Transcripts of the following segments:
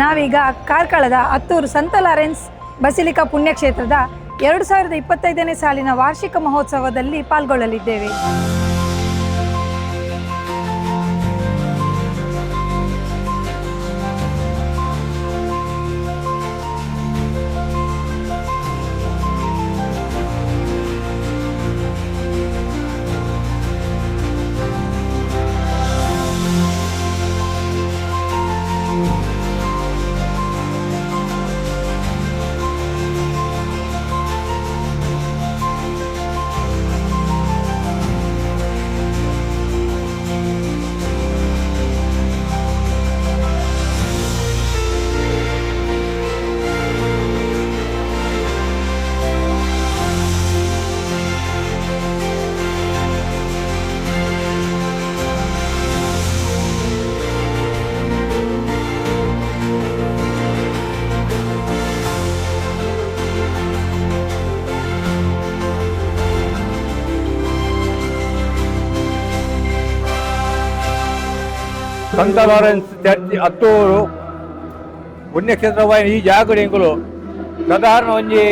ನಾವೀಗ ಕಾರ್ಕಳದ ಅತ್ತೂರು ಸಂತ ಲಾರೆನ್ಸ್ ಬಸಿಲಿಕಾ ಪುಣ್ಯಕ್ಷೇತ್ರದ ಎರಡು ಸಾವಿರದ ಇಪ್ಪತ್ತೈದನೇ ಸಾಲಿನ ವಾರ್ಷಿಕ ಮಹೋತ್ಸವದಲ್ಲಿ ಪಾಲ್ಗೊಳ್ಳಲಿದ್ದೇವೆ. ಸಂತ ಲಾರೆನ್ಸ್ ಚರ್ಚ್ ಹತ್ತೂರು ಪುಣ್ಯಕ್ಷೇತ್ರವಾಗಿ ಈ ಜಾಗಡೆಂಗಳು, ಸಾಧಾರಣ ಒಂಜಿ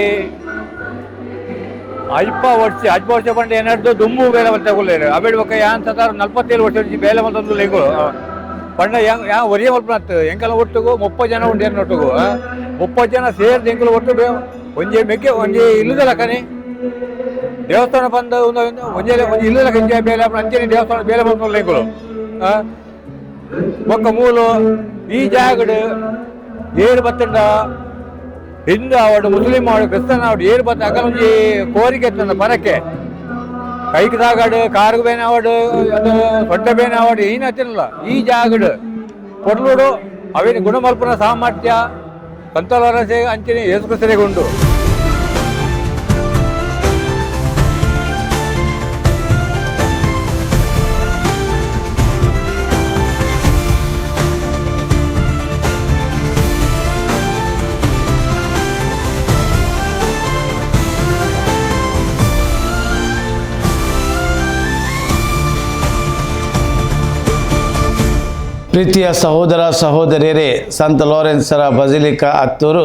ಅಲ್ಪ ವರ್ಷ ಅಲ್ಪ ವರ್ಷ ಪಂಡ ಏನಾದ್ರು ದುಂಬು ಬೇಲೆ ತಗೊಳ್ಳೇರು. ಅಬೇಡ ಬೊಕ್ಕ ಯಾನ್ ಸಾಧಾರಣ ನಲ್ವತ್ತೇಳು ವರ್ಷ ಬೇಲೆ ಮತ್ತೊಂದು ಲೆಂಗಳು ಪಂಡ ಯಾ ಯಾ ಒರಿಯ ಮಲ್ಪನತ್ತು ಎಂಕಲ ಒಟ್ಟಿಗೂ, ಮುಪ್ಪತ್ತು ಜನ ಉಂಡು ಏನು ಒಟ್ಟಿಗೂ ಮುಪ್ಪತ್ತು ಜನ ಸೇರಿದ ಎಂಕಲು ಒಟ್ಟು ಒಂಜಿ ಮೆಕ್ಕೆ ಒಂಜಿ ಇಲ್ಲದಲ್ಲ ಕನಿ ದೇವಸ್ಥಾನ ಬಂದ ಒಂದು ಒಂಜೆ, ಒಂಜಿ ಇಲ್ಲದಲ್ಲ ಕಂಜೆ ಬೇಲೆ ಅಂಚನೆ ದೇವಸ್ಥಾನ ಬೇಲೆ ಬಂದ ಲೆಂಗಳು ఒక మూలు ఈ జాగడు ఏడు బత్తండ హిందూ ఆవిడ ముస్లిం ఆవిడ క్రిస్టియన్ ఆవిడ ఏడు బత్త అక్కడ నుంచి కోరిక ఎత్తుంది ಈ ಜಾಗಡು ಕೊಡ್ಲೂಡು ಅವಿನ ಗುಣಮಲ್ಪನ ಸಾಮರ್ಥ್ಯ ಸಂತಲರಸೆ ಅಂಚಿನ ಏಸುಕ್ರಿಸ್ತರಿಗೆ ಉಂಡು ಪ್ರೀತಿಯ ಸಹೋದರ ಸಹೋದರಿಯರೇ, ಸಂತ ಲಾರೆನ್ಸರ ಬಜಿಲಿಕಾ ಅತ್ತೂರು.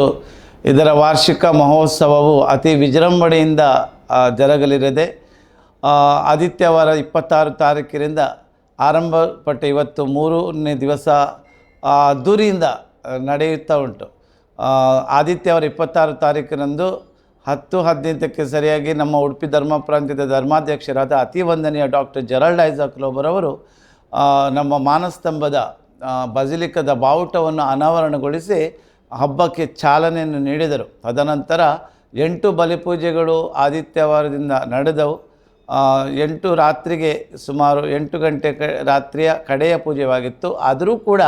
ಇದರ ವಾರ್ಷಿಕ ಮಹೋತ್ಸವವು ಅತಿ ವಿಜೃಂಭಣೆಯಿಂದ ಜರಗಲಿರದೆ ಆದಿತ್ಯವಾರ ಇಪ್ಪತ್ತಾರು ತಾರೀಕಿನಿಂದ ಆರಂಭಪಟ್ಟ ಇವತ್ತು ಮೂರನೇ ದಿವಸ ಅದ್ದೂರಿಯಿಂದ ನಡೆಯುತ್ತಾ ಉಂಟು. ಆದಿತ್ಯವಾರ ಇಪ್ಪತ್ತಾರು ತಾರೀಕಿನಂದು ಹತ್ತು ಹದಿನೈದಕ್ಕೆ ಸರಿಯಾಗಿ ನಮ್ಮ ಉಡುಪಿ ಧರ್ಮ ಪ್ರಾಂತ್ಯದ ಧರ್ಮಾಧ್ಯಕ್ಷರಾದ ಅತಿ ವಂದನೀಯ ಡಾಕ್ಟರ್ ಜೆರಲ್ಡ್ ಐಸಾಕ್ ಅವರು ನಮ್ಮ ಮಾನಸ್ತಂಭದ ಬಜಲಿಕದ ಬಾವುಟವನ್ನು ಅನಾವರಣಗೊಳಿಸಿ ಹಬ್ಬಕ್ಕೆ ಚಾಲನೆಯನ್ನು ನೀಡಿದರು. ತದನಂತರ ಎಂಟು ಬಲಿಪೂಜೆಗಳು ಆದಿತ್ಯವಾರದಿಂದ ನಡೆದವು. ಎಂಟು ರಾತ್ರಿಗೆ ಸುಮಾರು ಎಂಟು ಗಂಟೆ ಕ, ರಾತ್ರಿಯ ಕಡೆಯ ಪೂಜೆವಾಗಿತ್ತು. ಆದರೂ ಕೂಡ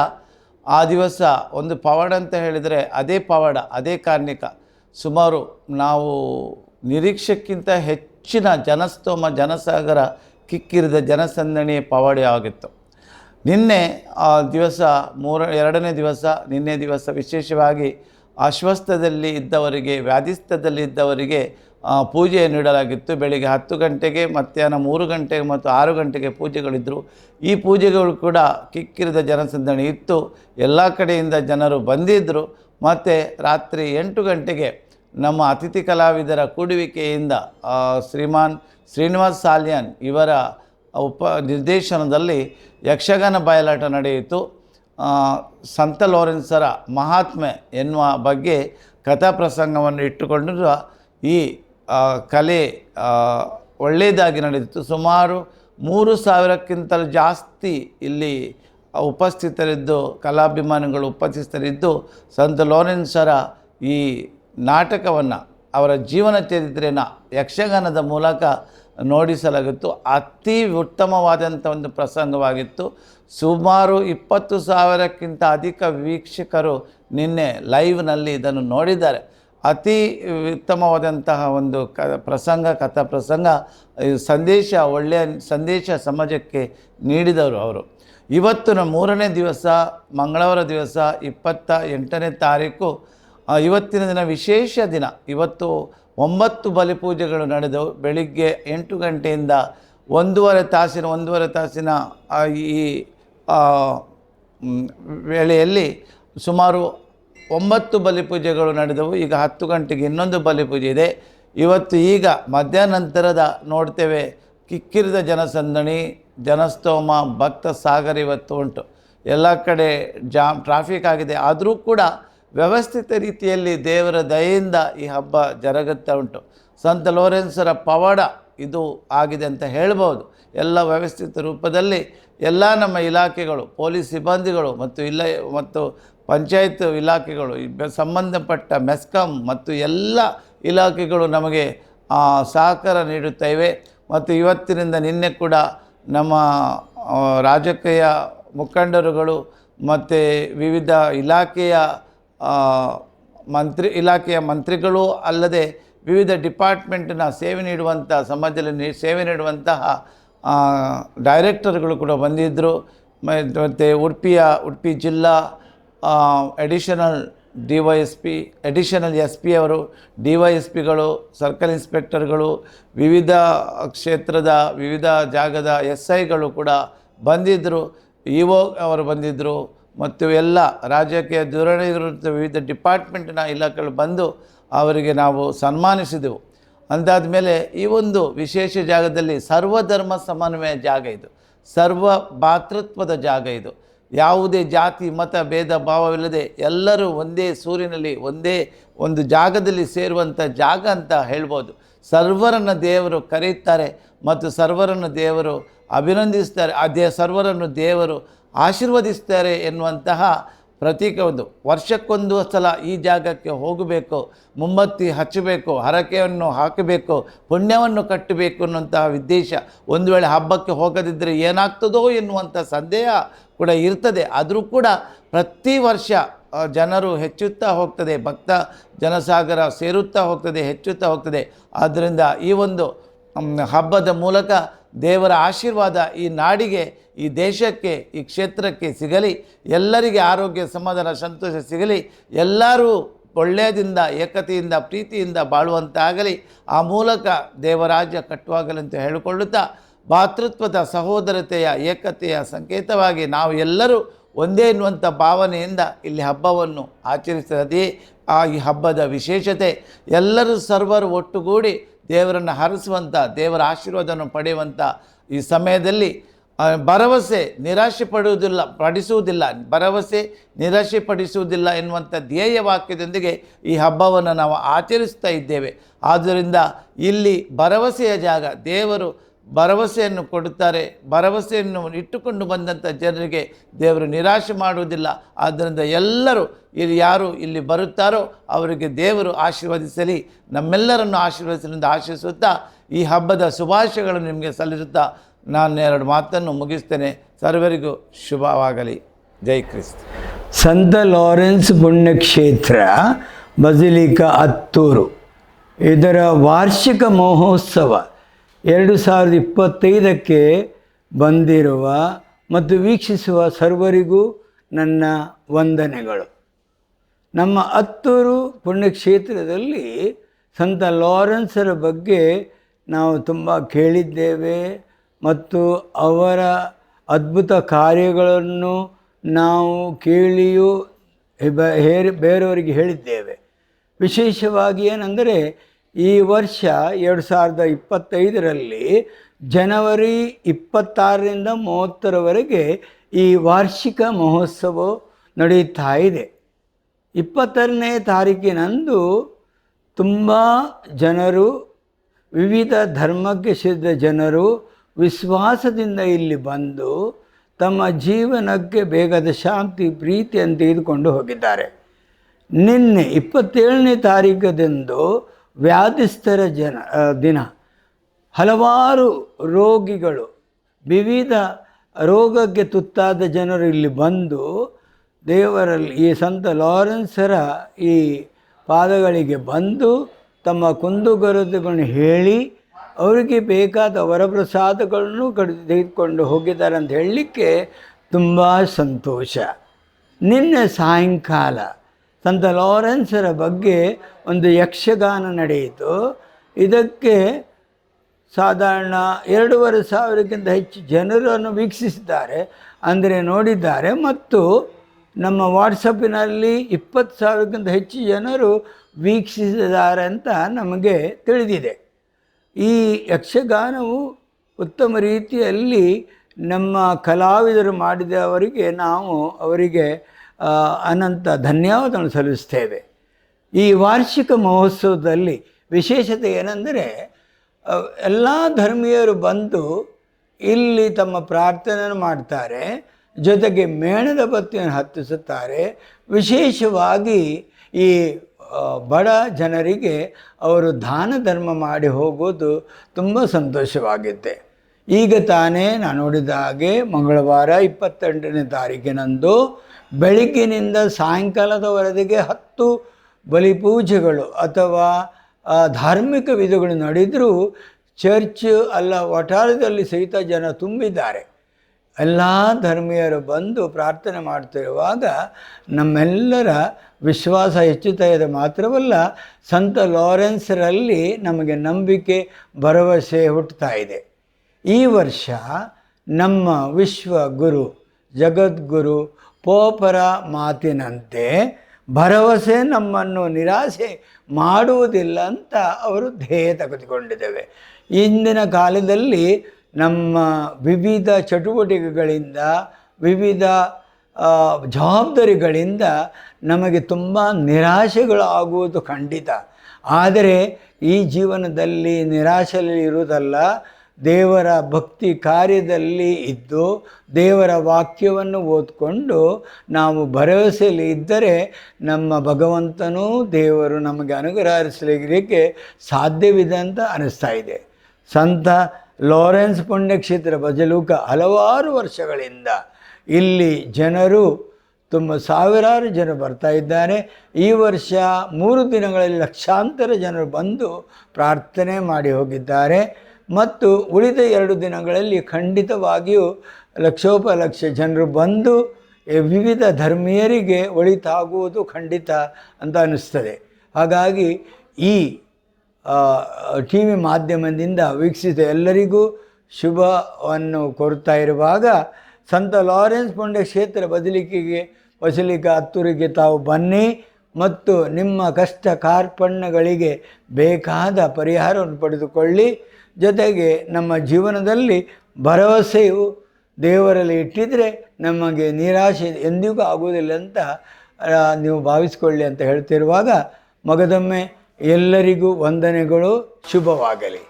ಆ ದಿವಸ ಒಂದು ಪವಾಡ ಅಂತ ಹೇಳಿದರೆ ಅದೇ ಪವಾಡ, ಅದೇ ಕಾರ್ಣಿಕ. ಸುಮಾರು ನಾವು ನಿರೀಕ್ಷೆಕ್ಕಿಂತ ಹೆಚ್ಚಿನ ಜನಸ್ತೋಮ, ಜನಸಾಗರ ಕಿಕ್ಕಿರಿದ ಜನಸಂದಣಿ ಪವಾಡಿ ಆಗಿತ್ತು. ನಿನ್ನೆ ಆ ದಿವಸ ಮೂರ, ಎರಡನೇ ದಿವಸ, ನಿನ್ನೆ ದಿವಸ ವಿಶೇಷವಾಗಿ ಅಸ್ವಸ್ಥದಲ್ಲಿ ಇದ್ದವರಿಗೆ, ವ್ಯಾಧಿಸ್ಥದಲ್ಲಿ ಇದ್ದವರಿಗೆ ಪೂಜೆ ನೀಡಲಾಗಿತ್ತು. ಬೆಳಿಗ್ಗೆ ಹತ್ತು ಗಂಟೆಗೆ, ಮಧ್ಯಾಹ್ನ ಮೂರು ಗಂಟೆಗೆ ಮತ್ತು ಆರು ಗಂಟೆಗೆ ಪೂಜೆಗಳಿದ್ದರು ಈ ಪೂಜೆಗಳು ಕೂಡ ಕಿಕ್ಕಿರಿದ ಜನಸಂದಣಿ ಇತ್ತು. ಎಲ್ಲ ಕಡೆಯಿಂದ ಜನರು ಬಂದಿದ್ದರು ಮತ್ತು ರಾತ್ರಿ ಎಂಟು ಗಂಟೆಗೆ ನಮ್ಮ ಅತಿಥಿ ಕಲಾವಿದರ ಕೂಡುವಿಕೆಯಿಂದ ಶ್ರೀಮಾನ್ ಶ್ರೀನಿವಾಸ್ ಸಾಲ್ಯಾನ್ ಇವರ ಉಪ ನಿರ್ದೇಶನದಲ್ಲಿ ಯಕ್ಷಗಾನ ಬಯಲಾಟ ನಡೆಯಿತು. ಸಂತ ಲಾರೆನ್ಸರ ಮಹಾತ್ಮೆ ಎನ್ನುವ ಬಗ್ಗೆ ಕಥಾಪ್ರಸಂಗವನ್ನು ಇಟ್ಟುಕೊಂಡಿರುವ ಈ ಕಲೆ ಒಳ್ಳೆಯದಾಗಿ ನಡೆದಿತ್ತು. ಸುಮಾರು ಮೂರು ಸಾವಿರಕ್ಕಿಂತಲೂ ಜಾಸ್ತಿ ಇಲ್ಲಿ ಉಪಸ್ಥಿತರಿದ್ದು, ಕಲಾಭಿಮಾನಿಗಳು ಉಪಸ್ಥಿತರಿದ್ದು ಸಂತ ಲಾರೆನ್ಸರ ಈ ನಾಟಕವನ್ನು ಅವರ ಜೀವನ ಚರಿತ್ರೆಯನ್ನು ಯಕ್ಷಗಾನದ ಮೂಲಕ ನೋಡಿಸಲಾಗಿತ್ತು. ಅತಿ ಉತ್ತಮವಾದಂಥ ಒಂದು ಪ್ರಸಂಗವಾಗಿತ್ತು. ಸುಮಾರು ಇಪ್ಪತ್ತು ಸಾವಿರಕ್ಕಿಂತ ಅಧಿಕ ವೀಕ್ಷಕರು ನಿನ್ನೆ ಲೈವ್ನಲ್ಲಿ ಇದನ್ನು ನೋಡಿದ್ದಾರೆ. ಅತಿ ಉತ್ತಮವಾದಂತಹ ಒಂದು ಕ ಪ್ರಸಂಗ, ಕಥಾ ಪ್ರಸಂಗ ಸಂದೇಶ, ಒಳ್ಳೆಯ ಸಂದೇಶ ಸಮಾಜಕ್ಕೆ ನೀಡಿದವರು ಅವರು. ಇವತ್ತಿನ ಮೂರನೇ ದಿವಸ, ಮಂಗಳವಾರ ದಿವಸ ಇಪ್ಪತ್ತ ಎಂಟನೇ ತಾರೀಕು ಇವತ್ತಿನ ದಿನ ವಿಶೇಷ ದಿನ. ಇವತ್ತು ಒಂಬತ್ತು ಬಲಿಪೂಜೆಗಳು ನಡೆದವು. ಬೆಳಿಗ್ಗೆ ಎಂಟು ಗಂಟೆಯಿಂದ ಒಂದೂವರೆ ತಾಸಿನ ಒಂದೂವರೆ ತಾಸಿನ ಈ ವೇಳೆಯಲ್ಲಿ ಸುಮಾರು ಒಂಬತ್ತು ಬಲಿಪೂಜೆಗಳು ನಡೆದವು. ಈಗ ಹತ್ತು ಗಂಟೆಗೆ ಇನ್ನೊಂದು ಬಲಿಪೂಜೆ ಇದೆ. ಇವತ್ತು ಈಗ ಮಧ್ಯಾಹ್ನಂತರದ ನೋಡ್ತೇವೆ, ಕಿಕ್ಕಿರಿದ ಜನಸಂದಣಿ, ಜನಸ್ತೋಮ, ಭಕ್ತ ಸಾಗರ ಇವತ್ತು ಉಂಟು. ಎಲ್ಲ ಕಡೆ ಜಾಮ್ ಟ್ರಾಫಿಕ್ ಆಗಿದೆ. ಆದರೂ ಕೂಡ ವ್ಯವಸ್ಥಿತ ರೀತಿಯಲ್ಲಿ ದೇವರ ದಯೆಯಿಂದ ಈ ಹಬ್ಬ ಜರುಗುತ್ತಾ ಉಂಟು. ಸಂತ ಲೋರೆನ್ಸರ ಪವಾಡ ಇದು ಆಗಿದೆ ಅಂತ ಹೇಳ್ಬೋದು. ಎಲ್ಲ ವ್ಯವಸ್ಥಿತ ರೂಪದಲ್ಲಿ ಎಲ್ಲ ನಮ್ಮ ಇಲಾಖೆಗಳು, ಪೊಲೀಸ್ ಸಿಬ್ಬಂದಿಗಳು ಮತ್ತು ಇಲ್ಲ ಮತ್ತು ಪಂಚಾಯತ್ ಇಲಾಖೆಗಳು ಸಂಬಂಧಪಟ್ಟ ಮೆಸ್ಕಾಂ ಮತ್ತು ಎಲ್ಲ ಇಲಾಖೆಗಳು ನಮಗೆ ಸಹಕಾರ ನೀಡುತ್ತೇವೆ ಮತ್ತು ಇವತ್ತಿನಿಂದ ನಿನ್ನೆ ಕೂಡ ನಮ್ಮ ರಾಜಕೀಯ ಮುಖಂಡರುಗಳು ಮತ್ತು ವಿವಿಧ ಇಲಾಖೆಯ ಮಂತ್ರಿ ಇಲಾಖೆಯ ಮಂತ್ರಿಗಳು ಅಲ್ಲದೆ ವಿವಿಧ ಡಿಪಾರ್ಟ್ಮೆಂಟಿನ ಸೇವೆ ನೀಡುವಂಥ ಸಮಾಜದಲ್ಲಿ ಸೇವೆ ನೀಡುವಂತಹ ಡೈರೆಕ್ಟರ್ಗಳು ಕೂಡ ಬಂದಿದ್ದರು. ಮತ್ತು ಉಡುಪಿಯ, ಉಡುಪಿ ಜಿಲ್ಲಾ additional D Y S P additional S P ಅವರು, ಡಿ ವೈ ಎಸ್ ಪಿಗಳು, ಸರ್ಕಲ್ ಇನ್ಸ್ಪೆಕ್ಟರ್ಗಳು, ವಿವಿಧ ಕ್ಷೇತ್ರದ, ವಿವಿಧ ಜಾಗದ ಎಸ್ ಐಗಳು ಕೂಡ ಬಂದಿದ್ದರು. ಇ ಅವರು ಬಂದಿದ್ದರು. ಮತ್ತು ಎಲ್ಲ ರಾಜಕೀಯ ಇರುವಂಥ ವಿವಿಧ ಡಿಪಾರ್ಟ್ಮೆಂಟ್ನ ಇಲಾಖೆಗಳು ಬಂದು ಅವರಿಗೆ ನಾವು ಸನ್ಮಾನಿಸಿದೆವು. ಅಂದಾದ ಮೇಲೆ ಈ ಒಂದು ವಿಶೇಷ ಜಾಗದಲ್ಲಿ ಸರ್ವಧರ್ಮ ಸಮನ್ವಯ ಜಾಗ ಇದು. ಸರ್ವ ಭಾತೃತ್ವದ ಜಾಗ ಇದು. ಯಾವುದೇ ಜಾತಿ, ಮತ, ಭೇದ, ಭಾವವಿಲ್ಲದೆ ಎಲ್ಲರೂ ಒಂದೇ ಸೂರಿನಲ್ಲಿ ಒಂದೇ ಒಂದು ಜಾಗದಲ್ಲಿ ಸೇರುವಂಥ ಜಾಗ ಅಂತ ಹೇಳ್ಬೋದು. ಸರ್ವರನ್ನು ದೇವರು ಕರೆಯುತ್ತಾರೆ ಮತ್ತು ಸರ್ವರನ್ನು ದೇವರು ಅಭಿನಂದಿಸ್ತಾರೆ. ಆ ದೇ ಸರ್ವರನ್ನು ದೇವರು ಆಶೀರ್ವದಿಸ್ತಾರೆ ಎನ್ನುವಂತಹ ಪ್ರತೀಕ ಒಂದು. ವರ್ಷಕ್ಕೊಂದು ಸಲ ಈ ಜಾಗಕ್ಕೆ ಹೋಗಬೇಕು ಮುಮ್ಮತ್ತಿ ಹಚ್ಚಬೇಕು, ಹರಕೆಯನ್ನು ಹಾಕಬೇಕು, ಪುಣ್ಯವನ್ನು ಕಟ್ಟಬೇಕು ಅನ್ನುವಂತಹ ಉದ್ದೇಶ ಒಂದು ವೇಳೆ ಹಬ್ಬಕ್ಕೆ ಹೋಗದಿದ್ದರೆ ಏನಾಗ್ತದೋ ಎನ್ನುವಂಥ ಸಂದೇಹ ಕೂಡ ಇರ್ತದೆ. ಆದರೂ ಕೂಡ ಪ್ರತಿ ವರ್ಷ ಜನರು ಹೆಚ್ಚುತ್ತಾ ಹೋಗ್ತದೆ. ಭಕ್ತ ಜನಸಾಗರ ಸೇರುತ್ತಾ ಹೋಗ್ತದೆ, ಹೆಚ್ಚುತ್ತಾ ಹೋಗ್ತದೆ. ಆದ್ದರಿಂದ ಈ ಒಂದು ಹಬ್ಬದ ಮೂಲಕ ದೇವರ ಆಶೀರ್ವಾದ ಈ ನಾಡಿಗೆ, ಈ ದೇಶಕ್ಕೆ, ಈ ಕ್ಷೇತ್ರಕ್ಕೆ ಸಿಗಲಿ. ಎಲ್ಲರಿಗೆ ಆರೋಗ್ಯ, ಸಮಾಧಾನ, ಸಂತೋಷ ಸಿಗಲಿ. ಎಲ್ಲರೂ ಒಳ್ಳೆಯದಿಂದ, ಏಕತೆಯಿಂದ, ಪ್ರೀತಿಯಿಂದ ಬಾಳುವಂತಾಗಲಿ. ಆ ಮೂಲಕ ದೇವರಾಜ್ಯ ಕಟ್ಟುವಾಗಲಿ ಅಂತ ಹೇಳಿಕೊಳ್ಳುತ್ತಾ, ಭಾತೃತ್ವದ ಸಹೋದರತೆಯ, ಏಕತೆಯ ಸಂಕೇತವಾಗಿ ನಾವು ಎಲ್ಲರೂ ಒಂದೇ ಎನ್ನುವಂಥ ಭಾವನೆಯಿಂದ ಇಲ್ಲಿ ಹಬ್ಬವನ್ನು ಆಚರಿಸಿರದೇ ಆ ಈ ಹಬ್ಬದ ವಿಶೇಷತೆ. ಎಲ್ಲರೂ ಸರ್ವರು ಒಟ್ಟುಗೂಡಿ ದೇವರನ್ನು ಹರಿಸುವಂಥ, ದೇವರ ಆಶೀರ್ವಾದವನ್ನು ಪಡೆಯುವಂಥ ಈ ಸಮಯದಲ್ಲಿ ಭರವಸೆ ನಿರಾಶೆ ಪಡುವುದಿಲ್ಲ ಪಡಿಸುವುದಿಲ್ಲ, ಭರವಸೆ ನಿರಾಶೆ ಪಡಿಸುವುದಿಲ್ಲ ಎನ್ನುವಂಥ ಧ್ಯೇಯ ವಾಕ್ಯದೊಂದಿಗೆ ಈ ಹಬ್ಬವನ್ನು ನಾವು ಆಚರಿಸ್ತಾ ಇದ್ದೇವೆ. ಆದ್ದರಿಂದ ಇಲ್ಲಿ ಭರವಸೆಯ ಜಾಗ ದೇವರು ಭರವಸೆಯನ್ನು ಕೊಡುತ್ತಾರೆ. ಭರವಸೆಯನ್ನು ಇಟ್ಟುಕೊಂಡು ಬಂದಂಥ ಜನರಿಗೆ ದೇವರು ನಿರಾಶೆ ಮಾಡುವುದಿಲ್ಲ. ಆದ್ದರಿಂದ ಎಲ್ಲರೂ ಇಲ್ಲಿ ಯಾರು ಇಲ್ಲಿ ಬರುತ್ತಾರೋ ಅವರಿಗೆ ದೇವರು ಆಶೀರ್ವದಿಸಲಿ. ನಮ್ಮೆಲ್ಲರನ್ನು ಆಶೀರ್ವದಿಸಲಿಂದ ಆಶಿಸುತ್ತಾ ಈ ಹಬ್ಬದ ಶುಭಾಶಯಗಳನ್ನು ನಿಮಗೆ ಸಲ್ಲಿಸುತ್ತಾ ನಾನು ಎರಡು ಮಾತನ್ನು ಮುಗಿಸ್ತೇನೆ. ಸರ್ವರಿಗೂ ಶುಭವಾಗಲಿ. ಜೈ ಕ್ರಿಸ್ತ. ಸಂತ ಲಾರೆನ್ಸ್ ಪುಣ್ಯಕ್ಷೇತ್ರ ಬಜಲಿಕ ಅತ್ತೂರು ಇದರ ವಾರ್ಷಿಕ ಮಹೋತ್ಸವ ಎರಡು ಸಾವಿರದ ಇಪ್ಪತ್ತೈದಕ್ಕೆ ಬಂದಿರುವ ಮತ್ತು ವೀಕ್ಷಿಸುವ ಸರ್ವರಿಗೂ ನನ್ನ ವಂದನೆಗಳು. ನಮ್ಮ ಹತ್ತೂರು ಪುಣ್ಯಕ್ಷೇತ್ರದಲ್ಲಿ ಸಂತ ಲಾರೆನ್ಸರ ಬಗ್ಗೆ ನಾವು ತುಂಬ ಕೇಳಿದ್ದೇವೆ ಮತ್ತು ಅವರ ಅದ್ಭುತ ಕಾರ್ಯಗಳನ್ನು ನಾವು ಕೇಳಿಯೂ ಬೇರೆಯವರಿಗೆ ಹೇಳಿದ್ದೇವೆ. ವಿಶೇಷವಾಗಿ ಏನೆಂದರೆ ಈ ವರ್ಷ ಎರಡು ಸಾವಿರದ ಇಪ್ಪತ್ತೈದರಲ್ಲಿ ಜನವರಿ ಇಪ್ಪತ್ತಾರರಿಂದ ಮೂವತ್ತರವರೆಗೆ ಈ ವಾರ್ಷಿಕ ಮಹೋತ್ಸವ ನಡೆಯುತ್ತಾ ಇದೆ. ಇಪ್ಪತ್ತರನೇ ತಾರೀಕಿನಂದು ತುಂಬ ಜನರು, ವಿವಿಧ ಧರ್ಮಕ್ಕೆ ಸೇರಿದ ಜನರು ವಿಶ್ವಾಸದಿಂದ ಇಲ್ಲಿ ಬಂದು ತಮ್ಮ ಜೀವನಕ್ಕೆ ಬೇಗದ ಶಾಂತಿ ಪ್ರೀತಿಯನ್ನು ತೆಗೆದುಕೊಂಡು ಹೋಗಿದ್ದಾರೆ. ನಿನ್ನೆ ಇಪ್ಪತ್ತೇಳನೇ ತಾರೀಕದಂದು ವ್ಯಾಧಿಸ್ಥರ ಜನ ದಿನ. ಹಲವಾರು ರೋಗಿಗಳು, ವಿವಿಧ ರೋಗಕ್ಕೆ ತುತ್ತಾದ ಜನರು ಇಲ್ಲಿ ಬಂದು ದೇವರಲ್ಲಿ, ಈ ಸಂತ ಲಾರೆನ್ಸರ ಈ ಪಾದಗಳಿಗೆ ಬಂದು ತಮ್ಮ ಕುಂದುಗೊರತೆಗಳನ್ನು ಹೇಳಿ, ಅವರಿಗೆ ಬೇಕಾದ ವರಪ್ರಸಾದಗಳನ್ನು ಕಡ್, ತೆಗೆದುಕೊಂಡು ಹೋಗಿದ್ದಾರೆ ಅಂತ ಹೇಳಲಿಕ್ಕೆ ತುಂಬ ಸಂತೋಷ. ನಿನ್ನೆ ಸಾಯಂಕಾಲ ಸಂತ ಲಾರೆನ್ಸರ ಬಗ್ಗೆ ಒಂದು ಯಕ್ಷಗಾನ ನಡೆಯಿತು. ಇದಕ್ಕೆ ಸಾಧಾರಣ ಎರಡೂವರೆ ಸಾವಿರಕ್ಕಿಂತ ಹೆಚ್ಚು ಜನರನ್ನು ವೀಕ್ಷಿಸಿದ್ದಾರೆ, ಅಂದರೆ ನೋಡಿದ್ದಾರೆ. ಮತ್ತು ನಮ್ಮ ವಾಟ್ಸಪ್ಪಿನಲ್ಲಿ ಇಪ್ಪತ್ತು ಸಾವಿರಕ್ಕಿಂತ ಹೆಚ್ಚು ಜನರು ವೀಕ್ಷಿಸಿದ್ದಾರೆ ಅಂತ ನಮಗೆ ತಿಳಿದಿದೆ. ಈ ಯಕ್ಷಗಾನವು ಉತ್ತಮ ರೀತಿಯಲ್ಲಿ ನಮ್ಮ ಕಲಾವಿದರು ಮಾಡಿದವರಿಗೆ ನಾವು ಅವರಿಗೆ ಅನಂತ ಧನ್ಯವಾದಗಳನ್ನು ಸಲ್ಲಿಸ್ತೇವೆ ಈ ವಾರ್ಷಿಕ ಮಹೋತ್ಸವದಲ್ಲಿ ವಿಶೇಷತೆ ಏನೆಂದರೆ ಎಲ್ಲ ಧರ್ಮೀಯರು ಬಂದು ಇಲ್ಲಿ ತಮ್ಮ ಪ್ರಾರ್ಥನೆಯನ್ನು ಮಾಡ್ತಾರೆ, ಜೊತೆಗೆ ಮೇಣದ ಬತ್ತಿಯನ್ನು ಹತ್ತಿಸುತ್ತಾರೆ. ವಿಶೇಷವಾಗಿ ಈ ಬಡ ಜನರಿಗೆ ಅವರು ದಾನ ಧರ್ಮ ಮಾಡಿ ಹೋಗೋದು ತುಂಬ ಸಂತೋಷವಾಗಿದೆ ಈಗ ತಾನೇ ನಾನು ನೋಡಿದ ಹಾಗೆ ಮಂಗಳವಾರ ಇಪ್ಪತ್ತೆಂಟನೇ ತಾರೀಕಿನಂದು ಬೆಳಗ್ಗಿನಿಂದ ಸಾಯಂಕಾಲದವರೆಗೆ ಹತ್ತು ಬಲಿಪೂಜೆಗಳು ಅಥವಾ ಧಾರ್ಮಿಕ ವಿಧಗಳು ನಡೆದರೂ ಚರ್ಚ್ ಅಲ್ಲ, ವಠಾರದಲ್ಲಿ ಸಹಿತ ಜನ ತುಂಬಿದ್ದಾರೆ. ಎಲ್ಲ ಧರ್ಮೀಯರು ಬಂದು ಪ್ರಾರ್ಥನೆ ಮಾಡ್ತಿರುವಾಗ ನಮ್ಮೆಲ್ಲರ ವಿಶ್ವಾಸ ಹೆಚ್ಚುತ್ತಾ ಇದೆ ಮಾತ್ರವಲ್ಲ, ಸಂತ ಲಾರೆನ್ಸ್ರಲ್ಲಿ ನಮಗೆ ನಂಬಿಕೆ, ಭರವಸೆ ಹುಟ್ಟುತ್ತಾ ಇದೆ. ಈ ವರ್ಷ ನಮ್ಮ ವಿಶ್ವ ಗುರು, ಜಗದ್ಗುರು ಪೋಪರ ಮಾತಿನಂತೆ ಭರವಸೆ ನಮ್ಮನ್ನು ನಿರಾಸೆ ಮಾಡುವುದಿಲ್ಲ ಅಂತ ಅವರು ಧ್ಯೇಯ ತೆಗೆದುಕೊಂಡಿದ್ದೇವೆ. ಇಂದಿನ ಕಾಲದಲ್ಲಿ ನಮ್ಮ ವಿವಿಧ ಚಟುವಟಿಕೆಗಳಿಂದ, ವಿವಿಧ ಜವಾಬ್ದಾರಿಗಳಿಂದ ನಮಗೆ ತುಂಬ ನಿರಾಶೆಗಳು ಆಗುವುದು ಖಂಡಿತ. ಆದರೆ ಈ ಜೀವನದಲ್ಲಿ ನಿರಾಶೆಯಲ್ಲಿ ಇರುವುದಲ್ಲ ದೇವರ ಭಕ್ತಿ ಕಾರ್ಯದಲ್ಲಿ ಇದ್ದು ದೇವರ ವಾಕ್ಯವನ್ನು ಓದ್ಕೊಂಡು ನಾವು ಭರವಸೆಯಲ್ಲಿ ಇದ್ದರೆ ನಮ್ಮ ಭಗವಂತನೂ ದೇವರು ನಮಗೆ ಅನುಗ್ರಹಿಸಲಿಕ್ಕೆ ಸಾಧ್ಯವಿದೆ ಅಂತ ಅನಿಸ್ತಾ ಇದೆ. ಸಂತ ಲಾರೆನ್ಸ್ ಪುಣ್ಯಕ್ಷೇತ್ರ ಬಜಲೂಕ ಹಲವಾರು ವರ್ಷಗಳಿಂದ ಇಲ್ಲಿ ಜನರು ತುಂಬ ಸಾವಿರಾರು ಜನ ಬರ್ತಾ ಇದ್ದಾರೆ. ಈ ವರ್ಷ ಮೂರು ದಿನಗಳಲ್ಲಿ ಲಕ್ಷಾಂತರ ಜನರು ಬಂದು ಪ್ರಾರ್ಥನೆ ಮಾಡಿ ಹೋಗಿದ್ದಾರೆ. ಮತ್ತು ಉಳಿದ ಎರಡು ದಿನಗಳಲ್ಲಿ ಖಂಡಿತವಾಗಿಯೂ ಲಕ್ಷೋಪಲಕ್ಷ ಜನರು ಬಂದು ವಿವಿಧ ಧರ್ಮೀಯರಿಗೆ ಒಳಿತಾಗುವುದು ಖಂಡಿತ ಅಂತ ಅನ್ನಿಸ್ತದೆ. ಹಾಗಾಗಿ ಈ ಟಿ ವಿ ಮಾಧ್ಯಮದಿಂದ ವೀಕ್ಷಿಸಿದ ಎಲ್ಲರಿಗೂ ಶುಭವನ್ನು ಕೊಡ್ತಾ ಇರುವಾಗ ಸಂತ ಲಾರೆನ್ಸ್ ಪುಣ್ಯಕ್ಷೇತ್ರ ಬದಲಿಕೆಗೆ ಬಸಲಿಕ ಹತ್ತೂರಿಗೆ ತಾವು ಬನ್ನಿ. ಮತ್ತು ನಿಮ್ಮ ಕಷ್ಟ ಕಾರ್ಪಣ್ಯಗಳಿಗೆ ಬೇಕಾದ ಪರಿಹಾರವನ್ನು ಪಡೆದುಕೊಳ್ಳಿ. ಜೊತೆಗೆ ನಮ್ಮ ಜೀವನದಲ್ಲಿ ಭರವಸೆಯು ದೇವರಲ್ಲಿ ಇಟ್ಟಿದ್ರೆ ನಮಗೆ ನಿರಾಶೆ ಎಂದಿಗೂ ಆಗುವುದಿಲ್ಲ ಅಂತ ನೀವು ಭಾವಿಸಿಕೊಳ್ಳಿ ಅಂತ ಹೇಳ್ತಿರುವಾಗ, ಮಗದೊಮ್ಮೆ ಎಲ್ಲರಿಗೂ ವಂದನೆಗಳು, ಶುಭವಾಗಲಿ.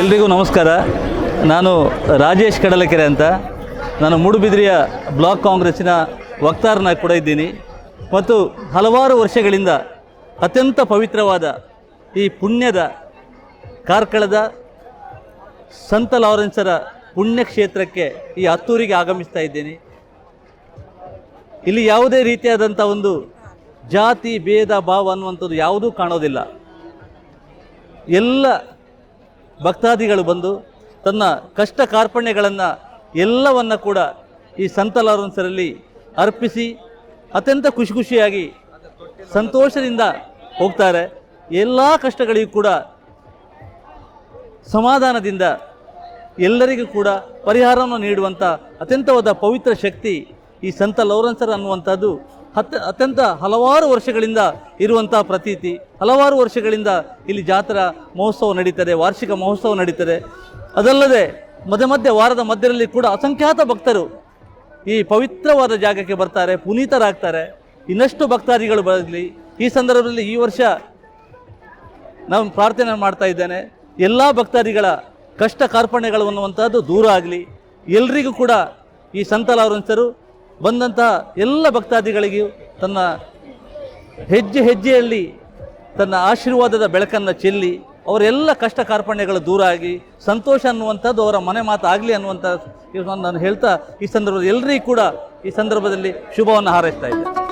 ಎಲ್ರಿಗೂ ನಮಸ್ಕಾರ. ನಾನು ರಾಜೇಶ್ ಕಡಲಕೆರೆ ಅಂತ. ನಾನು ಮೂಡುಬಿದ್ರಿಯ ಬ್ಲಾಕ್ ಕಾಂಗ್ರೆಸ್ಸಿನ ವಕ್ತಾರನಾಗಿ ಕೂಡ ಇದ್ದೀನಿ. ಮತ್ತು ಹಲವಾರು ವರ್ಷಗಳಿಂದ ಅತ್ಯಂತ ಪವಿತ್ರವಾದ ಈ ಪುಣ್ಯದ ಕಾರ್ಕಳದ ಸಂತ ಲಾರೆನ್ಸರ ಪುಣ್ಯಕ್ಷೇತ್ರಕ್ಕೆ ಈ ಹತ್ತೂರಿಗೆ ಆಗಮಿಸ್ತಾ ಇದ್ದೀನಿ. ಇಲ್ಲಿ ಯಾವುದೇ ರೀತಿಯಾದಂಥ ಒಂದು ಜಾತಿ, ಭೇದ, ಭಾವ ಅನ್ನುವಂಥದ್ದು ಯಾವುದೂ ಕಾಣೋದಿಲ್ಲ. ಎಲ್ಲ ಭಕ್ತಾದಿಗಳು ಬಂದು ತನ್ನ ಕಷ್ಟ ಕಾರ್ಪಣ್ಯಗಳನ್ನು ಎಲ್ಲವನ್ನ ಕೂಡ ಈ ಸಂತ ಲಾರೆನ್ಸರಲ್ಲಿ ಅರ್ಪಿಸಿ ಅತ್ಯಂತ ಖುಷಿ ಖುಷಿಯಾಗಿ ಸಂತೋಷದಿಂದ ಹೋಗ್ತಾರೆ. ಎಲ್ಲ ಕಷ್ಟಗಳಿಗೂ ಕೂಡ ಸಮಾಧಾನದಿಂದ ಎಲ್ಲರಿಗೂ ಕೂಡ ಪರಿಹಾರವನ್ನು ನೀಡುವಂಥ ಅತ್ಯಂತವಾದ ಪವಿತ್ರ ಶಕ್ತಿ ಈ ಸಂತ ಲೌರೆನ್ಸರ್ ಅನ್ನುವಂಥದ್ದು. ಹತ್ತ ಅತ್ಯಂತ ಹಲವಾರು ವರ್ಷಗಳಿಂದ ಇರುವಂಥ ಪ್ರತೀತಿ. ಹಲವಾರು ವರ್ಷಗಳಿಂದ ಇಲ್ಲಿ ಜಾತ್ರಾ ಮಹೋತ್ಸವ ನಡೀತದೆ, ವಾರ್ಷಿಕ ಮಹೋತ್ಸವ ನಡೀತದೆ. ಅದಲ್ಲದೆ ಮಧ್ಯ ಮಧ್ಯೆ ವಾರದ ಮಧ್ಯದಲ್ಲಿ ಕೂಡ ಅಸಂಖ್ಯಾತ ಭಕ್ತರು ಈ ಪವಿತ್ರವಾದ ಜಾಗಕ್ಕೆ ಬರ್ತಾರೆ, ಪುನೀತರಾಗ್ತಾರೆ. ಇನ್ನಷ್ಟು ಭಕ್ತಾದಿಗಳು ಬರಲಿ. ಈ ಸಂದರ್ಭದಲ್ಲಿ ಈ ವರ್ಷ ನಾನು ಪ್ರಾರ್ಥನೆ ಮಾಡ್ತಾ ಇದ್ದೇನೆ. ಎಲ್ಲ ಭಕ್ತಾದಿಗಳ ಕಷ್ಟ ಕಾರ್ಪಣ್ಯಗಳು ಅನ್ನುವಂಥದ್ದು ದೂರ ಆಗಲಿ. ಎಲ್ರಿಗೂ ಕೂಡ ಈ ಸಂತ ಬಂದಂತಹ ಎಲ್ಲ ಭಕ್ತಾದಿಗಳಿಗೂ ತನ್ನ ಹೆಜ್ಜೆ ಹೆಜ್ಜೆಯಲ್ಲಿ ತನ್ನ ಆಶೀರ್ವಾದದ ಬೆಳಕನ್ನು ಚೆಲ್ಲಿ ಅವರೆಲ್ಲ ಕಷ್ಟ ಕಾರ್ಪಣ್ಯಗಳು ದೂರ ಆಗಿ ಸಂತೋಷ ಅನ್ನುವಂಥದ್ದು ಅವರ ಮನೆ ಮಾತು ಆಗಲಿ ಅನ್ನುವಂಥ ನಾನು ಹೇಳ್ತಾ ಈ ಸಂದರ್ಭದಲ್ಲಿ ಎಲ್ಲರಿಗೂ ಕೂಡ ಈ ಸಂದರ್ಭದಲ್ಲಿ ಶುಭವನ್ನು ಹಾರೈಸ್ತಾ ಇದ್ದೆ